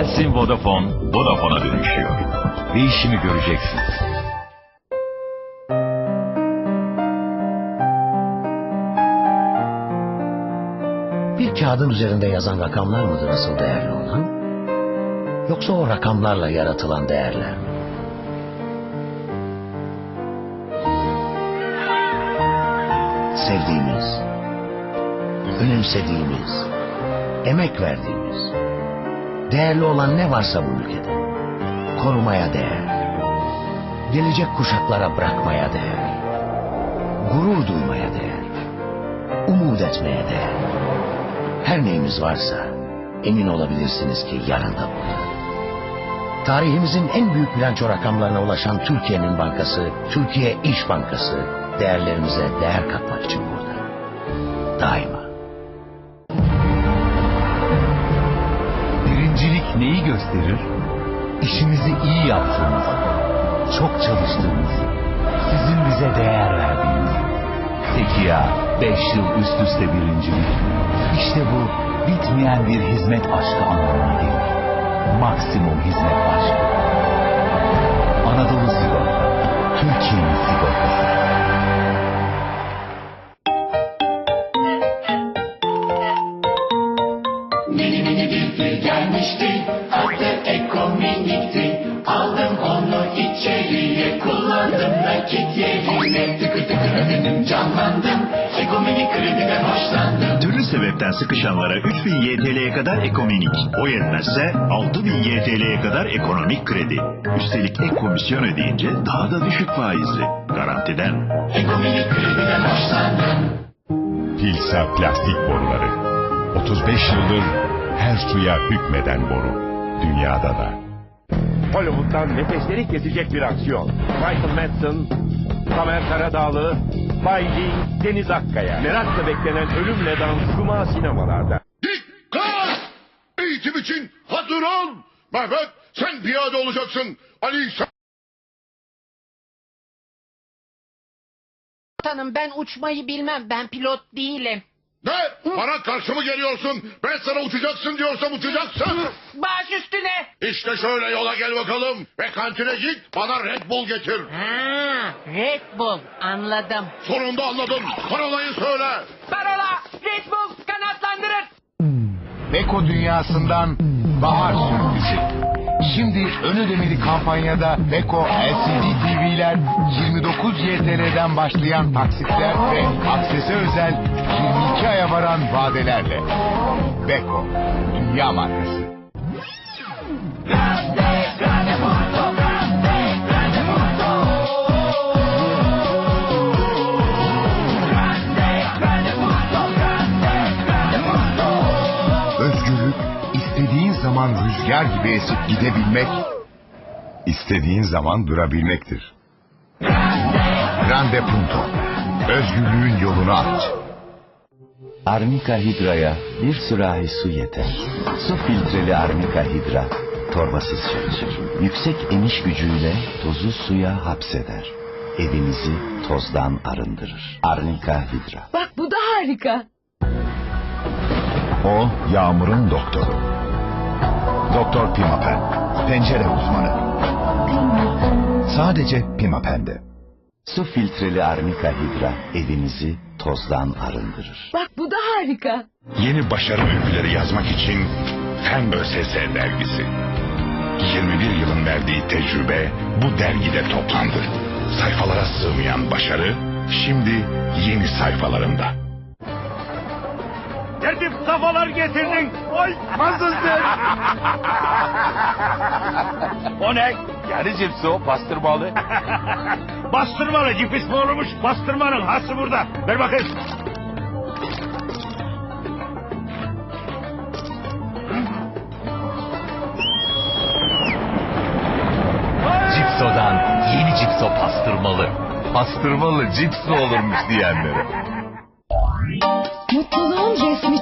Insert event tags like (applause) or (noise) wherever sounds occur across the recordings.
Gelsin Vodafone, Vodafone'a dönüşüyor. Değişimi göreceksiniz. Bir kağıdın üzerinde yazan rakamlar mıdır asıl değerli olan? Yoksa o rakamlarla yaratılan değerler mi? Sevdiğimiz, önemsediğimiz, emek verdiğimiz, değerli olan ne varsa bu ülkede, korumaya değer, gelecek kuşaklara bırakmaya değer, gurur duymaya değer, umut etmeye değer. Her neyimiz varsa emin olabilirsiniz ki yarın da burada. Tarihimizin en büyük bilanço rakamlarına ulaşan Türkiye'nin bankası, Türkiye İş Bankası değerlerimize değer katmak için burada. Daima. Neyi gösterir? İşinizi iyi yaptığınızı, çok çalıştığınızı, sizin bize değer verdiğinizi. Peki ya beş yıl üst üste birincilik? İşte bu bitmeyen bir hizmet aşkı anlamına gelir. Maksimum hizmet aşkı. İçeriye Kullandım nakit yerine Tıkır tıkır ödedim canlandım Ekominik krediden hoşlandım Türlü sebepten sıkışanlara 3000 YTL'ye kadar ekominik. O yetmezse 6000 YTL'ye kadar ekonomik kredi. Üstelik ek komisyon ödeyince daha da düşük faizli. Garantiden. Ekominik krediden hoşlandım Pilsa plastik boruları. 35 yıldır her suya hükmeden boru. Dünyada da. Hollywood'dan nefesleri kesecek bir aksiyon. Michael Madsen, Tamer Karadağlı, Bay Lee, Deniz Akkaya. Merakla beklenen Ölümle Dans Cuma sinemalarda. Dikkat! Eğitim için hazır ol! Mehmet sen piyade olacaksın. Ali sen... Tanım ben uçmayı bilmem. Ben pilot değilim. Ne? Bana karşı mı geliyorsun? Ben sana uçacaksın diyorsam uçacaksın. Baş üstüne. İşte şöyle yola gel bakalım. Ve kantine git bana Red Bull getir. Ha, Red Bull anladım. Sonunda anladım. Parolayı söyle. Parola Red Bull kanatlandırır. Beko dünyasından bahar sürprizi. Şimdi ön ödemeli kampanyada Beko LCD TV'ler 29 YTL'den başlayan taksitler ve aksese özel 22 aya varan vadelerle. Beko, dünya markası. Zaman rüzgar gibi esip gidebilmek, istediğin zaman durabilmektir. Grande Punto, özgürlüğün yolunu aç. Arnika Hidra'ya bir sürahi su yeter. Su filtreli Arnika Hidra torbasız çalışır. Yüksek eniş gücüyle tozu suya hapseder. Evinizi tozdan arındırır. Arnika Hidra. Bak bu da harika. O, yağmurun doktoru. Doktor Pimapen, pencere uzmanı. Sadece Pimapen'de. Su filtreli Arnika Hidra evinizi tozdan arındırır. Bak bu da harika. Yeni başarı öyküleri yazmak için Fen ÖSS dergisi. 21 yılın verdiği tecrübe bu dergide toplandı. Sayfalara sığmayan başarı şimdi yeni sayfalarında. Tertip kafalar getirdin. Oy nasılsın? o ne? Yani cipsi o bastırmalı. (laughs) bastırmalı cips mi olmuş? Bastırmanın hası burada. Ver bakayım. Cipso'dan yeni Cipso pastırmalı. Pastırmalı cips olurmuş diyenlere.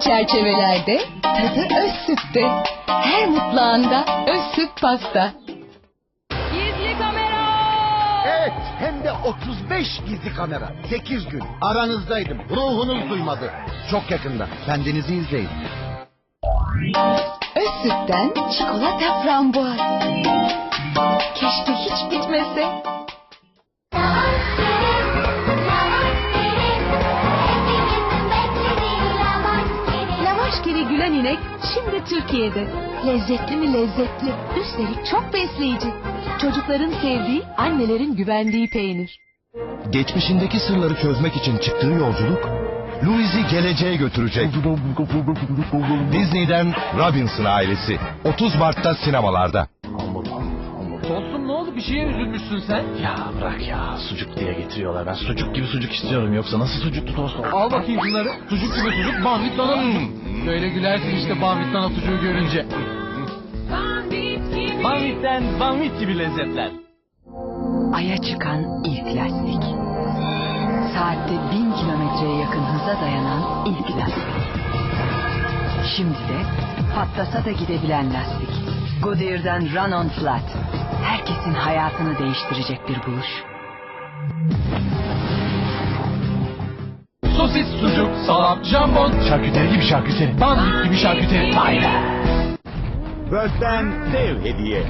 Çerçevelerde, tadı öz sütte. Her mutlu öz süt pasta. Gizli kamera! Evet, hem de 35 gizli kamera. 8 gün aranızdaydım. Ruhunuz duymadı. Çok yakında. Kendinizi izleyin. Öz öz sütten çikolata frambuaz. Keşke hiç bitmese. İnek şimdi Türkiye'de. Lezzetli mi lezzetli, üstelik çok besleyici. Çocukların sevdiği, annelerin güvendiği peynir. Geçmişindeki sırları çözmek için çıktığı yolculuk, Louis'i geleceğe götürecek. Disney'den Robinson ailesi. 30 Mart'ta sinemalarda. Oldu? Bir şeye üzülmüşsün sen. Ya bırak ya sucuk diye getiriyorlar. Ben sucuk gibi sucuk istiyorum yoksa nasıl sucuklu tost olur? Al bakayım şunları. Sucuk gibi sucuk, banvit dana sucuk. Böyle gülersin işte banvit dana sucuğu görünce. Banvit'ten banvit gibi lezzetler. Ay'a çıkan ilk lastik. Saatte bin kilometreye yakın hıza dayanan ilk lastik. Şimdi de patlasa da gidebilen lastik. Goodyear'dan Run-On Flat. Herkesin hayatını değiştirecek bir buluş. Sosis, sucuk, salam, jambon, Şarküteri gibi şarküteri. banvit gibi şarküteri. Vay be. World'den dev hediye.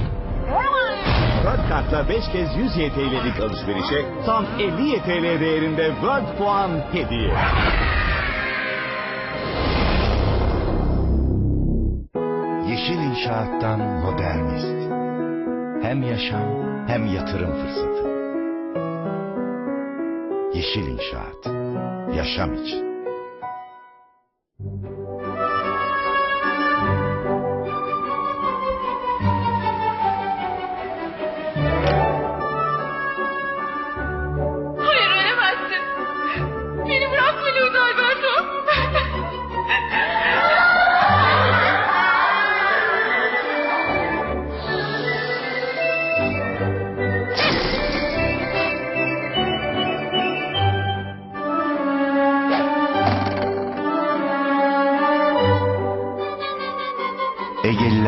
World Kart'la 5 kez 100 YTL'lik alışverişe tam 50 YTL değerinde World puan hediye. Yeşil İnşaat'tan Modernist. Hem yaşam hem yatırım fırsatı. Yeşil İnşaat. Yaşam için.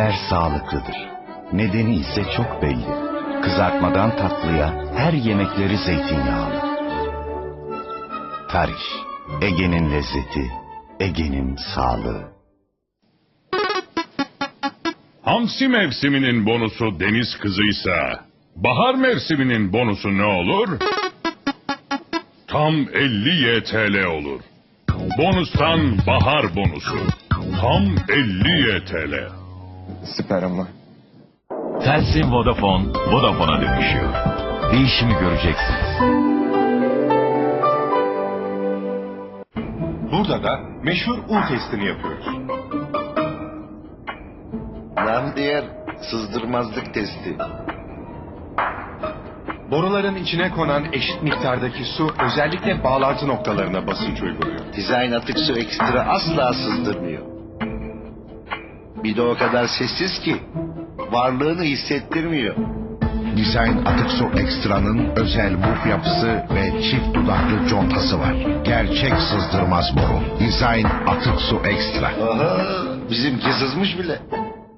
Egeliler sağlıklıdır. Nedeni ise çok belli. Kızartmadan tatlıya her yemekleri zeytinyağlı. Tarih. Ege'nin lezzeti, Ege'nin sağlığı. Hamsi mevsiminin bonusu deniz kızıysa, bahar mevsiminin bonusu ne olur? Tam 50 YTL olur. Bonustan bahar bonusu. Tam 50 YTL. Süper ama. Telsim Vodafone, Vodafone'a dönüşüyor. Değişimi göreceksiniz. Burada da meşhur U testini yapıyoruz. Nam diğer sızdırmazlık testi. Boruların içine konan eşit miktardaki su özellikle bağlantı noktalarına basınç uyguluyor. Dizayn atık su ekstra asla sızdırmıyor. Bir de o kadar sessiz ki varlığını hissettirmiyor. Dizayn Atık Su Ekstra'nın özel muf yapısı ve çift dudaklı contası var. Gerçek sızdırmaz boru. Dizayn Atık Su Ekstra. Aha, bizimki sızmış bile.